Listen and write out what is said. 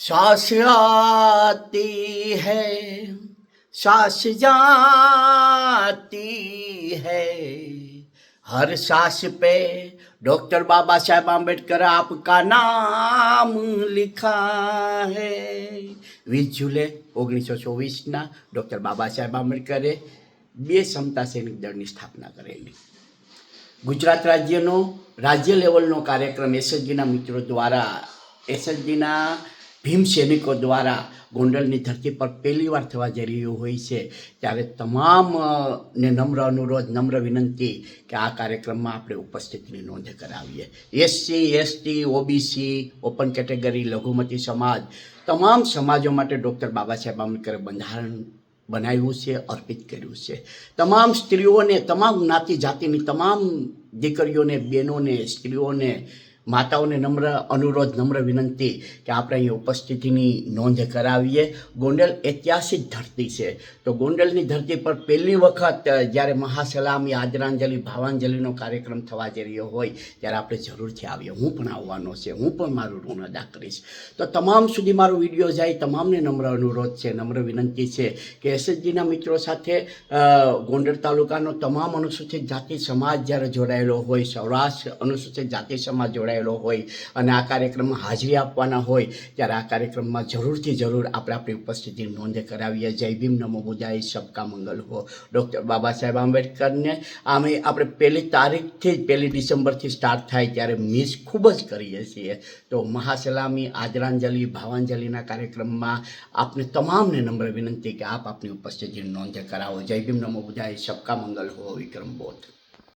सांस आती है सांस जाती है हर सांस पे डॉक्टर बाबा साहेब आम्बेडकर आपका नाम लिखा है વીસ જુલે ઓગણીસો ચોવીસના ડૉક્ટર બાબા સાહેબ આંબેડકરે બે સમતા સૈનિક દળની સ્થાપના કરેલી ગુજરાત રાજ્યનો રાજ્ય લેવલનો કાર્યક્રમ એસએસજીના મિત્રો દ્વારા એસએસજીના ભીમ સૈનિકો દ્વારા ગોંડલની ધરતી પર પહેલીવાર થવા જઈ રહ્યું હોય છે. ત્યારે તમામ ને નમ્ર અનુરોધ, નમ્ર વિનંતી કે આ કાર્યક્રમમાં આપણે ઉપસ્થિતિની નોંધ કરાવીએ. SC ST OBC open category, લઘુમતી સમાજ, તમામ સમાજો માટે ડૉક્ટર બાબા સાહેબ આંબેડકરે બંધારણ બનાવ્યું છે, અર્પિત કર્યું છે. તમામ સ્ત્રીઓને, તમામ જ્ઞાતિ જાતિની તમામ દીકરીઓને, બહેનોને, સ્ત્રીઓને માતાઓને નમ્ર અનુરોધ, નમ્ર વિનંતી કે આપણે અહીં ઉપસ્થિતિની નોંધ કરાવીએ. ગોંડલ ઐતિહાસિક ધરતી છે. તો ગોંડલની ધરતી પર પહેલી વખત જ્યારે મહાસલામી, આદરાંજલિ, ભાવાંજલિનો કાર્યક્રમ થવા જઈ રહ્યો હોય, ત્યારે આપણે જરૂરથી આવીએ. હું પણ આવવાનો છે. હું પણ મારું ઋણ અદા કરીશ. તો તમામ સુધી મારો વીડિયો જાય, તમામને નમ્ર અનુરોધ છે, નમ્ર વિનંતી છે કે એસએસજીના મિત્રો સાથે ગોંડલ તાલુકાનો તમામ અનુસૂચિત જાતિ સમાજ જ્યારે જોડાયેલો હોય, સૌરાષ્ટ્ર અનુસૂચિત જાતિ સમાજ જોડાયેલો હોય અને આ કાર્યક્રમમાં હાજરી આપવાના હોય, ત્યારે આ કાર્યક્રમમાં જરૂરથી જરૂર આપણે આપણી ઉપસ્થિતિ નોંધ કરાવીએ. જય ભીમ, નમો બુધાય, સબકા મંગલ હો. ડૉક્ટર બાબા સાહેબ આંબેડકરને આમે આપણે પહેલી તારીખથી જ, પહેલી ડિસેમ્બરથી સ્ટાર્ટ થાય ત્યારે મિસ ખૂબ જ કરીએ છીએ. તો મહાસલામી, આદરાંજલિ, ભાવાંજલિના કાર્યક્રમમાં આપને તમામને નમ્ર વિનંતી કે આપ આપની ઉપસ્થિતિ નોંધ કરાવો. જય ભીમ, નમો બુધાય, સબકા મંગલ હો, વિક્રમ બોધ.